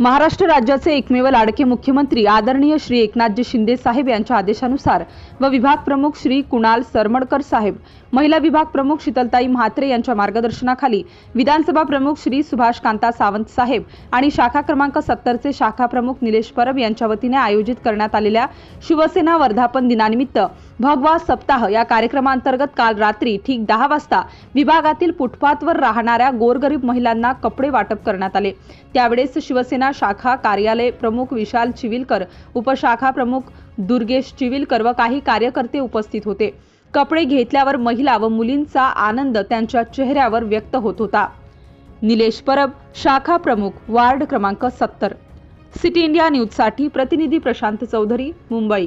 महाराष्ट्र राज्याचे एकमेव लाडके मुख्यमंत्री आदरणीय श्री एकनाथजी शिंदे साहेब यांच्या आदेशानुसार व विभाग प्रमुख श्री कुणाल सरमडकर साहेब महिला विभाग प्रमुख शीतलताई म्हात्रे यांच्या मार्गदर्शनाखाली विधानसभा प्रमुख श्री सुभाष कांता सावंत साहेब आणि शाखा क्रमांक सत्तरचे शाखा प्रमुख निलेश परब यांच्या वतीने आयोजित करण्यात आलेल्या शिवसेना वर्धापन दिनानिमित्त भगवा सप्ताह या कार्यक्रमांतर्गत काल रात्री ठीक दहा वाजता विभागातील फुटपाथवर राहणाऱ्या गोरगरीब महिलांना कपडे वाटप करण्यात आले. त्यावेळेस शिवसेना शाखा कार्यालय प्रमुख विशाल चिविलकर उपशाखा प्रमुख दुर्गेश चिविलकर व काही कार्यकर्ते उपस्थित होते. कपडे घेतल्यावर महिला व मुलींचा आनंद त्यांच्या चेहऱ्यावर व्यक्त होत होता. निलेश परब शाखा प्रमुख वार्ड क्रमांक सत्तर. सिटी इंडिया न्यूजसाठी प्रतिनिधी प्रशांत चौधरी मुंबई.